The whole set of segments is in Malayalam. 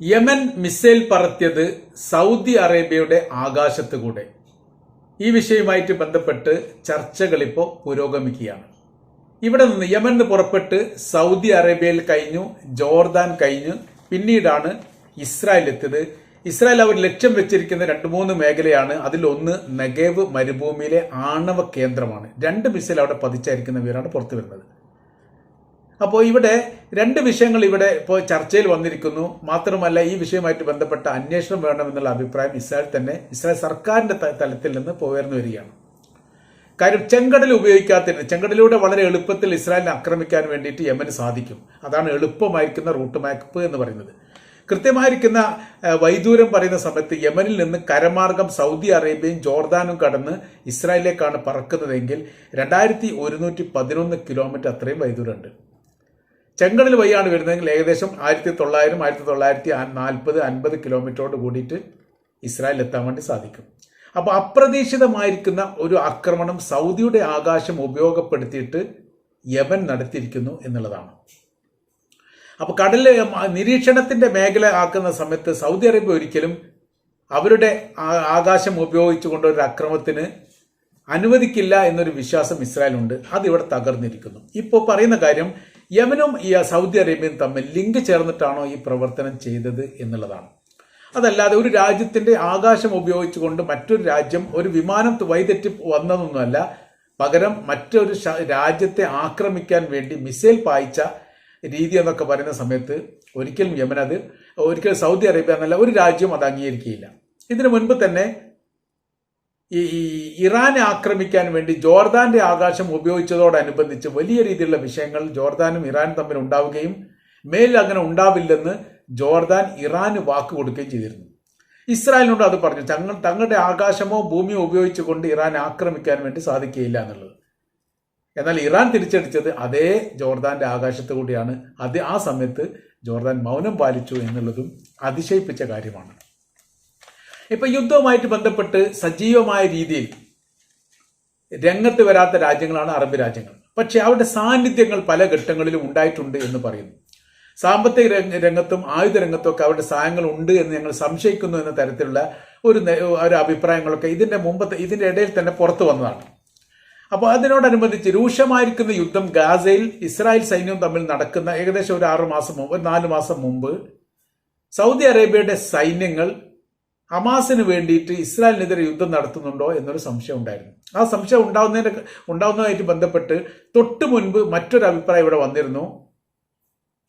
യമൻ മിസൈൽ പറത്തിയത് സൗദി അറേബ്യയുടെ ആകാശത്ത് കൂടെ ഈ വിഷയവുമായിട്ട് ബന്ധപ്പെട്ട് ചർച്ചകൾ ഇപ്പോൾ പുരോഗമിക്കുകയാണ്. ഇവിടെ നിന്ന് യമൻ പുറപ്പെട്ട് സൗദി അറേബ്യയിൽ കഴിഞ്ഞു ജോർദാൻ കഴിഞ്ഞു. പിന്നീടാണ് ഇസ്രായേൽ എത്തിയത്. ഇസ്രായേൽ അവർ ലക്ഷ്യം വെച്ചിരിക്കുന്ന രണ്ട് മൂന്ന് മേഖലയാണ്. അതിലൊന്ന് നെഗേവ് മരുഭൂമിയിലെ ആണവ കേന്ദ്രമാണ്. രണ്ട് മിസൈൽ അവിടെ പതിച്ചായിരിക്കുന്ന വിവരമാണ് പുറത്തു വരുന്നത് അപ്പോൾ ഇവിടെ രണ്ട് വിഷയങ്ങൾ ഇവിടെ ഇപ്പോൾ ചർച്ചയിൽ വന്നിരിക്കുന്നു. മാത്രമല്ല ഈ വിഷയവുമായിട്ട് ബന്ധപ്പെട്ട അന്വേഷണം വേണമെന്നുള്ള അഭിപ്രായം ഇസ്രായേൽ തന്നെ ഇസ്രായേൽ സർക്കാരിന്റെ തലത്തിൽ നിന്ന് ഉയർന്നു വരികയാണ്. കാര്യം ചെങ്കടൽ ഉപയോഗിക്കാത്തതിന് ചെങ്കടലിലൂടെ വളരെ എളുപ്പത്തിൽ ഇസ്രായേലിനെ ആക്രമിക്കാൻ വേണ്ടിയിട്ട് യമന് സാധിക്കും. അതാണ് എളുപ്പമായിരിക്കുന്ന റൂട്ട് മാപ്പ് എന്ന് പറയുന്നത്. കൃത്യമായിരിക്കുന്ന വൈദൂരം പറയുന്ന സമയത്ത് യമനിൽ നിന്ന് കരമാർഗം സൗദി അറേബ്യയും ജോർദാനും കടന്ന് ഇസ്രായേലിലേക്കാണ് പറക്കുന്നതെങ്കിൽ രണ്ടായിരത്തി ഒരുന്നൂറ്റി പതിനൊന്ന് കിലോമീറ്റർ അത്രയും വൈദൂരമുണ്ട്. ചെങ്കടൽ വഴിയാണ് വരുന്നതെങ്കിൽ ഏകദേശം ആയിരത്തി തൊള്ളായിരം ആയിരത്തി തൊള്ളായിരത്തി നാൽപ്പത് അൻപത് കിലോമീറ്ററോട് കൂടിയിട്ട് ഇസ്രായേൽ എത്താൻ വേണ്ടി സാധിക്കും. അപ്പോൾ അപ്രതീക്ഷിതമായിരിക്കുന്ന ഒരു ആക്രമണം സൗദിയുടെ ആകാശം ഉപയോഗപ്പെടുത്തിയിട്ട് യമൻ നടത്തിയിരിക്കുന്നു എന്നുള്ളതാണ്. അപ്പോൾ കടലിലെ നിരീക്ഷണത്തിന്റെ മേഖല ആക്കുന്ന സമയത്ത് സൗദി അറേബ്യ ഒരിക്കലും അവരുടെ ആകാശം ഉപയോഗിച്ചുകൊണ്ട് ഒരു അക്രമത്തിന് അനുവദിക്കില്ല എന്നൊരു വിശ്വാസം ഇസ്രായേലുണ്ട് അതിവിടെ തകർന്നിരിക്കുന്നു. ഇപ്പോൾ പറയുന്ന കാര്യം യമനും ഈ സൗദി അറേബ്യയും തമ്മിൽ ലിങ്ക് ചേർന്നിട്ടാണോ ഈ പ്രവർത്തനം ചെയ്തത് എന്നുള്ളതാണ്. അതല്ലാതെ ഒരു രാജ്യത്തിന്റെ ആകാശം ഉപയോഗിച്ചുകൊണ്ട് മറ്റൊരു രാജ്യം ഒരു വിമാനം വൈതെറ്റി വന്നതൊന്നുമല്ല. പകരം മറ്റൊരു രാജ്യത്തെ ആക്രമിക്കാൻ വേണ്ടി മിസൈൽ പായിച്ച രീതി എന്നൊക്കെ പറയുന്ന സമയത്ത് ഒരിക്കലും യമൻ അത് ഒരിക്കലും സൗദി അറേബ്യ എന്നല്ല ഒരു രാജ്യം അത് അംഗീകരിക്കുകയില്ല. ഇതിനു മുൻപ് തന്നെ ഈ ഇറാനെ ആക്രമിക്കാൻ വേണ്ടി ജോർദാന്റെ ആകാശം ഉപയോഗിച്ചതോടനുബന്ധിച്ച് വലിയ രീതിയിലുള്ള വിഷയങ്ങൾ ജോർദാനും ഇറാനും തമ്മിൽ ഉണ്ടാവുകയും മേലിൽ അങ്ങനെ ഉണ്ടാവില്ലെന്ന് ജോർദാൻ ഇറാന് വാക്ക് കൊടുക്കുകയും ചെയ്തിരുന്നു. ഇസ്രായേലിനോട് അത് പറഞ്ഞു തങ്ങൾ തങ്ങളുടെ ആകാശമോ ഭൂമിയോ ഉപയോഗിച്ചുകൊണ്ട് ഇറാൻ ആക്രമിക്കാൻ വേണ്ടി സാധിക്കുകയില്ല എന്നുള്ളത്. എന്നാൽ ഇറാൻ തിരിച്ചടിച്ചത് അതേ ജോർദാന്റെ ആകാശത്ത് കൂടിയാണ്. അത് ആ സമയത്ത് ജോർദാൻ മൗനം പാലിച്ചു എന്നുള്ളതും അതിശയിപ്പിച്ച കാര്യമാണ്. ഇപ്പൊ യുദ്ധവുമായിട്ട് ബന്ധപ്പെട്ട് സജീവമായ രീതിയിൽ രംഗത്ത് വരാത്ത രാജ്യങ്ങളാണ് അറബ് രാജ്യങ്ങൾ. പക്ഷെ അവരുടെ സാന്നിധ്യങ്ങൾ പല ഘട്ടങ്ങളിലും ഉണ്ടായിട്ടുണ്ട് എന്ന് പറയുന്നു. സാമ്പത്തിക രംഗത്തും ആയുധ രംഗത്തും ഒക്കെ അവരുടെ സഹായങ്ങൾ ഉണ്ട് എന്ന് ഞങ്ങൾ സംശയിക്കുന്നു എന്ന തരത്തിലുള്ള ഒരു ഒരു അഭിപ്രായങ്ങളൊക്കെ ഇതിന്റെ മുമ്പത്തെ ഇതിന്റെ ഇടയിൽ തന്നെ പുറത്തു വന്നതാണ്. അപ്പോൾ അതിനോടനുബന്ധിച്ച് രൂക്ഷമായിരിക്കുന്ന യുദ്ധം ഗാസയിൽ ഇസ്രായേൽ സൈന്യവും തമ്മിൽ നടക്കുന്ന ഏകദേശം ഒരു ആറു മാസം മുമ്പ് നാല് മാസം മുമ്പ് സൗദി അറേബ്യയുടെ സൈന്യങ്ങൾ ഹമാസിന് വേണ്ടിയിട്ട് ഇസ്രായേലിനെതിരെ യുദ്ധം നടത്തുന്നുണ്ടോ എന്നൊരു സംശയം ഉണ്ടായിരുന്നു. ആ സംശയം ഉണ്ടാവുന്നതിന്റെ ഉണ്ടാവുന്നതുമായിട്ട് ബന്ധപ്പെട്ട് തൊട്ടു മുൻപ് മറ്റൊരു അഭിപ്രായം ഇവിടെ വന്നിരുന്നു.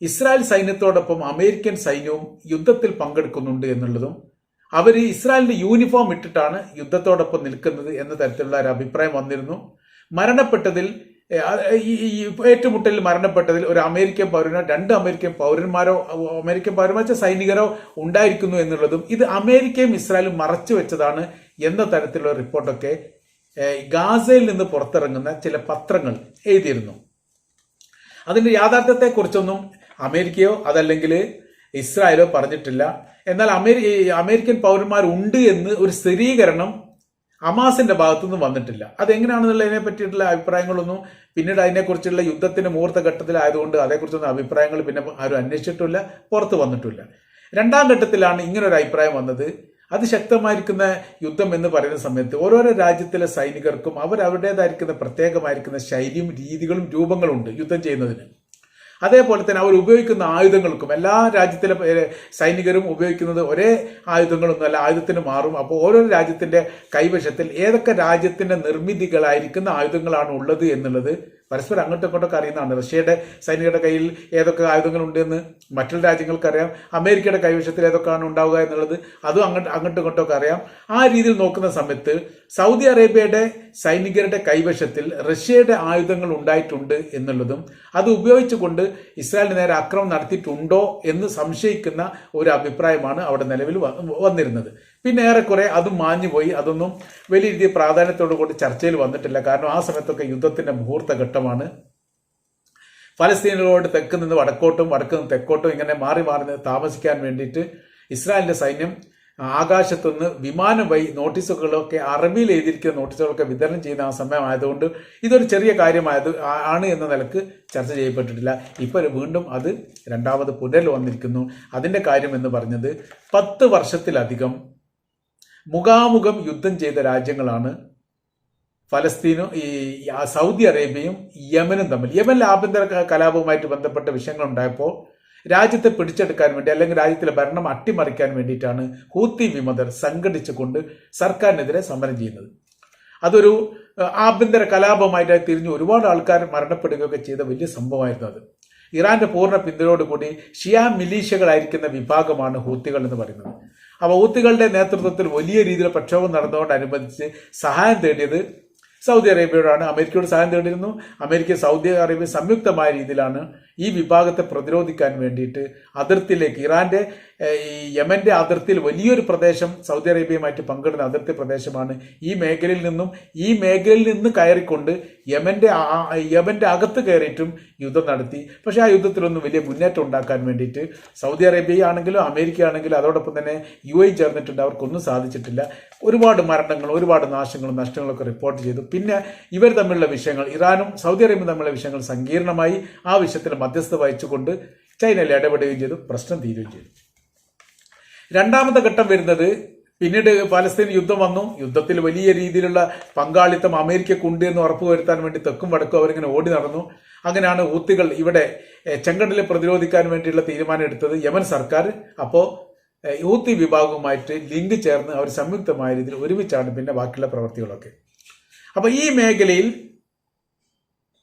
ഇസ്രായേൽ സൈന്യത്തോടൊപ്പം അമേരിക്കൻ സൈന്യവും യുദ്ധത്തിൽ പങ്കെടുക്കുന്നുണ്ട് എന്നുള്ളതും അവർ ഇസ്രായേലിന്റെ യൂണിഫോം ഇട്ടിട്ടാണ് യുദ്ധത്തോടൊപ്പം നിൽക്കുന്നത് എന്ന തരത്തിലുള്ള ഒരു അഭിപ്രായം വന്നിരുന്നു. മരണപ്പെട്ടതിൽ ഏറ്റുമുട്ടലിൽ മരണപ്പെട്ടതിൽ ഒരു അമേരിക്കൻ പൗരനോ രണ്ട് അമേരിക്കൻ പൗരന്മാരോ അമേരിക്കൻ പൗരന്മാർ സൈനികരോ ഉണ്ടായിരിക്കുന്നു എന്നുള്ളതും ഇത് അമേരിക്കയും ഇസ്രായേലും മറച്ചു വെച്ചതാണ് എന്ന തരത്തിലുള്ള റിപ്പോർട്ടൊക്കെ ഗാസയിൽ നിന്ന് പുറത്തിറങ്ങുന്ന ചില പത്രങ്ങൾ എഴുതിയിരുന്നു. അതിന്റെ യാഥാർത്ഥ്യത്തെക്കുറിച്ചൊന്നും അമേരിക്കയോ അതല്ലെങ്കിൽ ഇസ്രായേലോ പറഞ്ഞിട്ടില്ല. എന്നാൽ അമേരി അമേരിക്കൻ പൗരന്മാർ ഉണ്ട് എന്ന് ഒരു സ്ഥിരീകരണം ഹമാസിന്റെ ഭാഗത്തുനിന്ന് വന്നിട്ടില്ല. അതെങ്ങനെയാണെന്നുള്ളതിനെ പറ്റിയിട്ടുള്ള അഭിപ്രായങ്ങളൊന്നും പിന്നീട് അതിനെക്കുറിച്ചുള്ള യുദ്ധത്തിന്റെ മൂർത്ത ഘട്ടത്തിലായതുകൊണ്ട് അതേക്കുറിച്ചൊന്നും അഭിപ്രായങ്ങൾ പിന്നെ ആരും അന്വേഷിച്ചിട്ടില്ല പുറത്ത് വന്നിട്ടില്ല രണ്ടാം ഘട്ടത്തിലാണ് ഇങ്ങനെ ഒരു അഭിപ്രായം വന്നത്. അതിശക്തമായിരിക്കുന്ന യുദ്ധം എന്ന് പറയുന്ന സമയത്ത് ഓരോരോ രാജ്യത്തിലെ സൈനികർക്കും അവർ അവരുടേതായിരിക്കുന്ന പ്രത്യേകമായിരിക്കുന്ന ശൈലിയും രീതികളും രൂപങ്ങളും ഉണ്ട് യുദ്ധം ചെയ്യുന്നതിന്. അതേപോലെ തന്നെ അവർ ഉപയോഗിക്കുന്ന ആയുധങ്ങൾക്കും എല്ലാ രാജ്യത്തിലെ സൈനികരും ഉപയോഗിക്കുന്നത് ഒരേ ആയുധങ്ങളൊന്നും അല്ല ആയുധത്തിന് മാറും. അപ്പോൾ ഓരോ രാജ്യത്തിന്റെ കൈവശത്തിൽ ഏതൊക്കെ രാജ്യത്തിന്റെ നിർമ്മിതികളായിരിക്കുന്ന ആയുധങ്ങളാണ് ഉള്ളത് എന്നുള്ളത് പരസ്പരം അങ്ങോട്ടും ഇങ്ങോട്ടൊക്കെ അറിയുന്നതാണ്. റഷ്യയുടെ സൈനികരുടെ കയ്യിൽ ഏതൊക്കെ ആയുധങ്ങളുണ്ട് എന്ന് മറ്റുള്ള രാജ്യങ്ങൾക്കറിയാം. അമേരിക്കയുടെ കൈവശത്തിൽ ഏതൊക്കെയാണ് ഉണ്ടാവുക എന്നുള്ളത് അതും അങ്ങോട്ട് അങ്ങോട്ടും ഇങ്ങോട്ടൊക്കെ അറിയാം. ആ രീതിയിൽ നോക്കുന്ന സമയത്ത് സൗദി അറേബ്യയുടെ സൈനികരുടെ കൈവശത്തിൽ റഷ്യയുടെ ആയുധങ്ങൾ ഉണ്ടായിട്ടുണ്ട് എന്നുള്ളതും അത് ഉപയോഗിച്ചുകൊണ്ട് ഇസ്രായേലിന് നേരെ ആക്രമണം നടത്തിയിട്ടുണ്ടോ എന്ന് സംശയിക്കുന്ന ഒരു അഭിപ്രായമാണ് അവിടെ നിലവിൽ വന്നിരുന്നത്. പിന്നെ ഏറെക്കുറെ അതും മാഞ്ഞുപോയി. അതൊന്നും വലിയ രീതിയിൽ പ്രാധാന്യത്തോടു കൂടി ചർച്ചയിൽ വന്നിട്ടില്ല. കാരണം ആ സമയത്തൊക്കെ യുദ്ധത്തിന്റെ മുഹൂർത്ത ഘട്ടമാണ്. ഫലസ്തീനുകളോട് തെക്ക് നിന്ന് വടക്കോട്ടും വടക്ക് നിന്ന് തെക്കോട്ടും ഇങ്ങനെ മാറി മാറി താമസിക്കാൻ വേണ്ടിയിട്ട് ഇസ്രായേലിന്റെ സൈന്യം ആകാശത്തുനിന്ന് വിമാനം വഴി നോട്ടീസുകളൊക്കെ അറബിയിൽ എഴുതിയിരിക്കുന്ന നോട്ടീസുകളൊക്കെ വിതരണം ചെയ്യുന്ന ആ സമയമായതുകൊണ്ട് ഇതൊരു ചെറിയ കാര്യമായത് ആണ് എന്ന നിലയ്ക്ക് ചർച്ച ചെയ്യപ്പെട്ടിട്ടില്ല. ഇപ്പോൾ വീണ്ടും അത് രണ്ടാമത് പുനരിൽ വന്നിരിക്കുന്നു. അതിന്റെ കാര്യം എന്ന് പറഞ്ഞത് പത്ത് വർഷത്തിലധികം മുഖാമുഖം യുദ്ധം ചെയ്ത രാജ്യങ്ങളാണ് ഫലസ്തീനും ഈ സൗദി അറേബ്യയും യമനും തമ്മിൽ. യമനിലെ ആഭ്യന്തര കലാപവുമായിട്ട് ബന്ധപ്പെട്ട വിഷയങ്ങൾ ഉണ്ടായപ്പോൾ രാജ്യത്തെ പിടിച്ചെടുക്കാൻ വേണ്ടി അല്ലെങ്കിൽ രാജ്യത്തിലെ ഭരണം അട്ടിമറിക്കാൻ വേണ്ടിയിട്ടാണ് ഹൂത്തി വിമതർ സംഘടിച്ചുകൊണ്ട് സർക്കാരിനെതിരെ സമരം ചെയ്യുന്നത്. അതൊരു ആഭ്യന്തര കലാപമായിട്ട് തിരിഞ്ഞ് ഒരുപാട് ആൾക്കാർ മരണപ്പെടുകയൊക്കെ ചെയ്ത വലിയ സംഭവമായിരുന്നു അത്. ഇറാന്റെ പൂർണ പിന്തുണയോടുകൂടി ഷിയ മിലീഷ്യകളായിരിക്കുന്ന വിഭാഗമാണ് ഹൂത്തികൾ എന്ന് പറയുന്നത്. ഹൂത്തികളുടെ നേതൃത്വത്തിൽ വലിയ രീതിയിൽ പ്രക്ഷോഭം നടന്നതോടനുബന്ധിച്ച് സഹായം തേടിയത് സൗദി അറേബ്യയോടാണ്. അമേരിക്കയോട് സഹായം തേടിയിരുന്നു. അമേരിക്ക സൗദി അറേബ്യ സംയുക്തമായ രീതിയിലാണ് ഈ വിഭാഗത്തെ പ്രതിരോധിക്കാൻ വേണ്ടിയിട്ട് അതിർത്തിയിലേക്ക് ഇറാന്റെ ഈ യമന്റെ അതിർത്തിയിൽ വലിയൊരു പ്രദേശം സൗദി അറേബ്യയുമായിട്ട് പങ്കിടുന്ന അതിർത്തി പ്രദേശമാണ് ഈ മേഖലയിൽ നിന്നും ഈ മേഖലയിൽ നിന്ന് കയറിക്കൊണ്ട് യമന്റെ യമന്റെ അകത്ത് കയറിയിട്ടും യുദ്ധം നടത്തി. പക്ഷേ ആ യുദ്ധത്തിലൊന്നും വലിയ മുന്നേറ്റം ഉണ്ടാക്കാൻ വേണ്ടിയിട്ട് സൗദി അറേബ്യയാണെങ്കിലും ആണെങ്കിലും അതോടൊപ്പം തന്നെ യു എ ചേർന്നിട്ടുണ്ട്. അവർക്കൊന്നും സാധിച്ചിട്ടില്ല. ഒരുപാട് മരണങ്ങളും ഒരുപാട് നാശങ്ങളും നഷ്ടങ്ങളൊക്കെ റിപ്പോർട്ട് ചെയ്തു. പിന്നെ ഇവർ തമ്മിലുള്ള വിഷയങ്ങൾ ഇറാനും സൗദി അറേബ്യയും തമ്മിലുള്ള വിഷയങ്ങൾ സങ്കീർണമായി. ആ വിഷയത്തിൽ മധ്യസ്ഥ വഹിച്ചുകൊണ്ട് ചൈനയിൽ ഇടപെടുകയും ചെയ്തു പ്രശ്നം തീരുകയും ചെയ്തു. രണ്ടാമത്തെ ഘട്ടം വരുന്നത് പിന്നീട് പാലസ്തീൻ യുദ്ധം വന്നു. യുദ്ധത്തിൽ വലിയ രീതിയിലുള്ള പങ്കാളിത്തം അമേരിക്കക്കുണ്ട് എന്ന് ഉറപ്പുവരുത്താൻ വേണ്ടി തെക്കും വടക്കും അവരിങ്ങനെ ഓടി നടന്നു. അങ്ങനെയാണ് ഊത്തികൾ ഇവിടെ ചെങ്കടലിൽ പ്രതിരോധിക്കാൻ വേണ്ടിയുള്ള തീരുമാനം എടുത്തത്. യമൻ സർക്കാർ അപ്പോൾ യൂത്തി വിഭാഗവുമായിട്ട് ലിങ്ക് ചേർന്ന് അവർ സംയുക്തമായ രീതിയിൽ ഒരുമിച്ചാണ് പിന്നെ ബാക്കിയുള്ള പ്രവർത്തികളൊക്കെ. അപ്പോൾ ഈ മേഖലയിൽ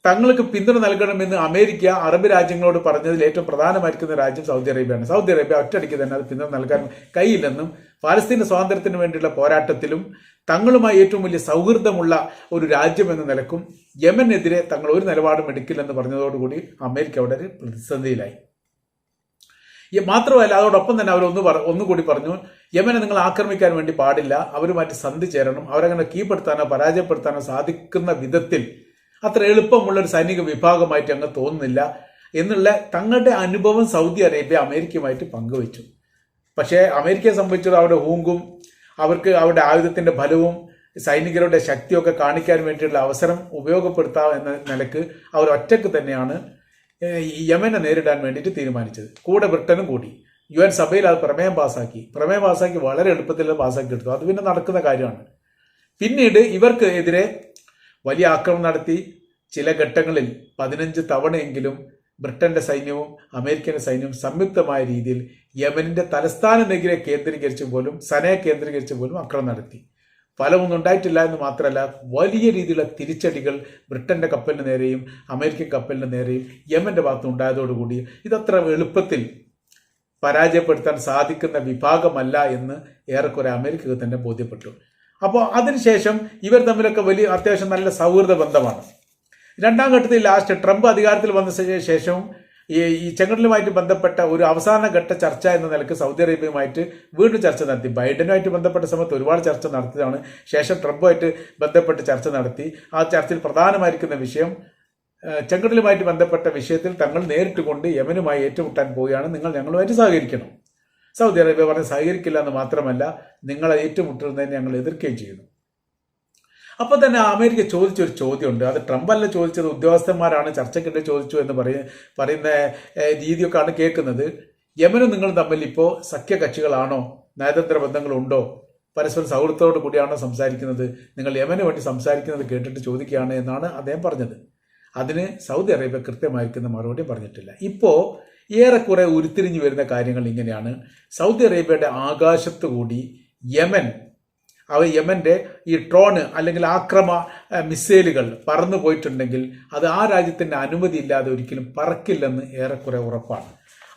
തങ്ങൾക്ക് പിന്തുണ നൽകണമെന്ന് അമേരിക്ക അറബ് രാജ്യങ്ങളോട് പറഞ്ഞതിൽ ഏറ്റവും പ്രധാനമായിരിക്കുന്ന രാജ്യം സൗദി അറേബ്യയാണ്. സൗദി അറേബ്യ ഒറ്റയടിക്ക് തന്നെ അത് പിന്തുണ നൽകാൻ കഴിയില്ലെന്നും പാലസ്തീന സ്വാതന്ത്ര്യത്തിന് വേണ്ടിയുള്ള പോരാട്ടത്തിലും തങ്ങളുമായി ഏറ്റവും വലിയ സൗഹൃദമുള്ള ഒരു രാജ്യം എന്ന നിലക്കും യമനെതിരെ തങ്ങൾ ഒരു നിലപാടും എടുക്കില്ലെന്ന് പറഞ്ഞതോടുകൂടി അമേരിക്ക അവിടെ ഒരു പ്രതിസന്ധിയിലായി. മാത്രമല്ല അതോടൊപ്പം തന്നെ അവർ ഒന്ന് പറ ഒന്നുകൂടി പറഞ്ഞു യമനെ നിങ്ങൾ ആക്രമിക്കാൻ വേണ്ടി പാടില്ല അവരുമായിട്ട് സന്ധി ചേരണം അവരങ്ങനെ കീഴ്പ്പെടുത്താനോ പരാജയപ്പെടുത്താനോ സാധിക്കുന്ന വിധത്തിൽ അത്ര എളുപ്പമുള്ള ഒരു സൈനിക വിഭാഗമായിട്ട് അങ്ങ് തോന്നുന്നില്ല എന്നുള്ള തങ്ങളുടെ അനുഭവം സൗദി അറേബ്യ അമേരിക്കയുമായിട്ട് പങ്കുവച്ചു. പക്ഷേ അമേരിക്കയെ സംബന്ധിച്ചത് അവരുടെ ഹൂങ്കും അവർക്ക് അവരുടെ ആയുധത്തിന്റെ ഫലവും സൈനികരുടെ ശക്തിയൊക്കെ കാണിക്കാൻ വേണ്ടിയുള്ള അവസരം ഉപയോഗപ്പെടുത്താം എന്ന നിലയ്ക്ക് അവർ ഒറ്റയ്ക്ക് തന്നെയാണ് യമനെ നേരിടാൻ വേണ്ടിയിട്ട് തീരുമാനിച്ചത്. കൂടെ ബ്രിട്ടനും കൂടി. യു എൻ സഭയിൽ അത് പ്രമേയം പാസാക്കി. പ്രമേയം പാസാക്കി വളരെ എളുപ്പത്തിൽ പാസ്സാക്കി എടുത്തു അത് പിന്നെ നടക്കുന്ന കാര്യമാണ്. പിന്നീട് ഇവർക്ക് എതിരെ വലിയ ആക്രമണം നടത്തി ചില ഘട്ടങ്ങളിൽ പതിനഞ്ച് തവണയെങ്കിലും ബ്രിട്ടന്റെ സൈന്യവും അമേരിക്കൻ സൈന്യവും സംയുക്തമായ രീതിയിൽ യമനിന്റെ തലസ്ഥാന നഗരെ കേന്ദ്രീകരിച്ച് പോലും സനയെ കേന്ദ്രീകരിച്ച് പോലും ആക്രമണം നടത്തി. ഫലമൊന്നും ഉണ്ടായിട്ടില്ല എന്ന് മാത്രമല്ല വലിയ രീതിയിലുള്ള തിരിച്ചടികൾ ബ്രിട്ടന്റെ കപ്പലിന് നേരെയും അമേരിക്കൻ കപ്പലിന് നേരെയും യമന്റെ ഭാഗത്ത് ഉണ്ടായതോടുകൂടി ഇതത്ര എളുപ്പത്തിൽ പരാജയപ്പെടുത്താൻ സാധിക്കുന്ന വിഭാഗമല്ല എന്ന് ഏറെക്കുറെ അമേരിക്കക്ക് തന്നെ ബോധ്യപ്പെട്ടു. അപ്പോൾ അതിനുശേഷം ഇവർ തമ്മിലൊക്കെ വലിയ അത്യാവശ്യം നല്ല സൗഹൃദ ബന്ധമാണ്. രണ്ടാം ഘട്ടത്തിൽ ലാസ്റ്റ് ട്രംപ് അധികാരത്തിൽ വന്ന ശേഷം ശേഷവും ഈ ഈ ചെങ്കടലുമായിട്ട് ബന്ധപ്പെട്ട ഒരു അവസാന ഘട്ട ചർച്ച എന്ന നിലയ്ക്ക് സൗദി അറേബ്യയുമായിട്ട് വീണ്ടും ചർച്ച നടത്തി. ബൈഡനുമായിട്ട് ബന്ധപ്പെട്ട സമയത്ത് ഒരുപാട് ചർച്ച നടത്തിയതാണ്. ശേഷം ട്രംപുമായിട്ട് ബന്ധപ്പെട്ട് ചർച്ച നടത്തി. ആ ചർച്ചയിൽ പ്രധാനമായിരിക്കുന്ന വിഷയം ചെങ്കടലുമായിട്ട് ബന്ധപ്പെട്ട വിഷയത്തിൽ തങ്ങൾ നേരിട്ട് കൊണ്ട് യമനുമായി ഏറ്റുമുട്ടാൻ പോവുകയാണ്. നിങ്ങൾ ഞങ്ങളുമായിട്ട് സഹകരിക്കണം. സൗദി അറേബ്യ പറഞ്ഞ് സഹകരിക്കില്ല എന്ന് മാത്രമല്ല നിങ്ങളെ ഏറ്റുമുട്ടുന്നതിനെ ഞങ്ങൾ എതിർക്കുകയും ചെയ്യുന്നു. അപ്പോൾ തന്നെ അമേരിക്ക ചോദിച്ചൊരു ചോദ്യമുണ്ട്. അത് ട്രംപ് അല്ല ചോദിച്ചത് ഉദ്യോഗസ്ഥന്മാരാണ് ചർച്ചയ്ക്കിടെ ചോദിച്ചു എന്ന് പറയ പറയുന്ന രീതിയൊക്കെയാണ് കേൾക്കുന്നത്. യമനും നിങ്ങൾ തമ്മിൽ ഇപ്പോൾ സഖ്യകക്ഷികളാണോ? നയതന്ത്ര ബന്ധങ്ങളുണ്ടോ? പരസ്പരം സൗഹൃദത്തോടു കൂടിയാണോ സംസാരിക്കുന്നത്? നിങ്ങൾ യമന് വേണ്ടി സംസാരിക്കുന്നത് കേട്ടിട്ട് ചോദിക്കുകയാണ് എന്നാണ് അദ്ദേഹം പറഞ്ഞത്. അതിന് സൗദി അറേബ്യ കൃത്യമായിരിക്കുന്ന മറുപടി പറഞ്ഞിട്ടില്ല. ഇപ്പോൾ ഏറെക്കുറെ ഉരുത്തിരിഞ്ഞു വരുന്ന കാര്യങ്ങൾ ഇങ്ങനെയാണ്. സൗദി അറേബ്യയുടെ ആകാശത്തു കൂടി യമൻ അവ യമന്റെ ഈ ഡ്രോണ് അല്ലെങ്കിൽ ആക്രമ മിസൈലുകൾ പറന്നു പോയിട്ടുണ്ടെങ്കിൽ അത് ആ രാജ്യത്തിന്റെ അനുമതി ഇല്ലാതെ ഒരിക്കലും പറക്കില്ലെന്ന് ഏറെക്കുറെ ഉറപ്പാണ്.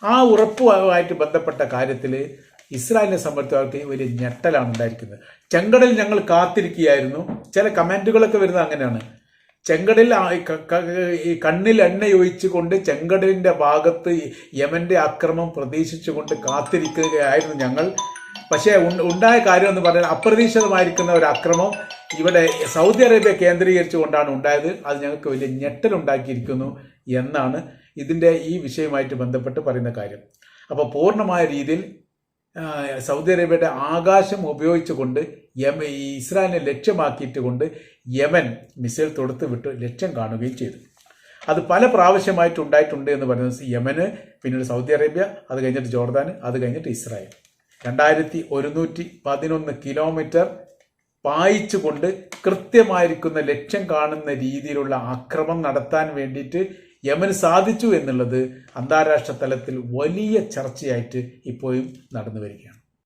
ആ ഉറപ്പുമായിട്ട് ബന്ധപ്പെട്ട കാര്യത്തിൽ ഇസ്രായേലിനെ സംബന്ധിച്ചവർക്ക് വലിയ ഞെട്ടലാണ് ഉണ്ടായിരിക്കുന്നത്. ചെങ്കടൽ ഞങ്ങൾ കാത്തിരിക്കുകയായിരുന്നു. ചില കമന്റുകളൊക്കെ വരുന്നത് അങ്ങനെയാണ്. ചെങ്കടലിൽ ഈ കണ്ണിൽ എണ്ണയൊഴിച്ചു കൊണ്ട് ചെങ്കടലിന്റെ ഭാഗത്ത് യമന്റെ അക്രമം പ്രതീക്ഷിച്ചുകൊണ്ട് കാത്തിരിക്കുകയായിരുന്നു ഞങ്ങൾ. പക്ഷേ ഉണ്ടായ കാര്യം എന്ന് പറഞ്ഞാൽ അപ്രതീക്ഷിതമായിരിക്കുന്ന ഒരു അക്രമം ഇവിടെ സൗദി അറേബ്യ കേന്ദ്രീകരിച്ചുകൊണ്ടാണ് ഉണ്ടായത്. അത് ഞങ്ങൾക്ക് വലിയ ഞെട്ടലുണ്ടാക്കിയിരിക്കുന്നു എന്നാണ് ഇതിന്റെ ഈ വിഷയമായിട്ട് ബന്ധപ്പെട്ട് പറയുന്ന കാര്യം. അപ്പോൾ പൂർണമായ രീതിയിൽ സൗദി അറേബ്യയുടെ ആകാശം ഉപയോഗിച്ചുകൊണ്ട് യമ ഇസ്രായേലിനെ ലക്ഷ്യമാക്കിയിട്ട് കൊണ്ട് യമൻ മിസൈൽ തൊടുത്ത് വിട്ട് ലക്ഷ്യം കാണുകയും ചെയ്തു. അത് പല പ്രാവശ്യമായിട്ട് ഉണ്ടായിട്ടുണ്ട് എന്ന് പറയുന്നത് യമന് പിന്നീട് സൗദി അറേബ്യ അത് കഴിഞ്ഞിട്ട് ജോർദാൻ അത് കഴിഞ്ഞിട്ട് ഇസ്രായേൽ. രണ്ടായിരത്തി ഒരുന്നൂറ്റി പതിനൊന്ന് കിലോമീറ്റർ പായിച്ചുകൊണ്ട് കൃത്യമായിരിക്കുന്ന ലക്ഷ്യം കാണുന്ന രീതിയിലുള്ള ആക്രമണം നടത്താൻ വേണ്ടിയിട്ട് യമന് സാധിച്ചു എന്നുള്ളത് അന്താരാഷ്ട്ര തലത്തിൽ വലിയ ചർച്ചയായിട്ട് ഇപ്പോഴും നടന്നു വരികയാണ്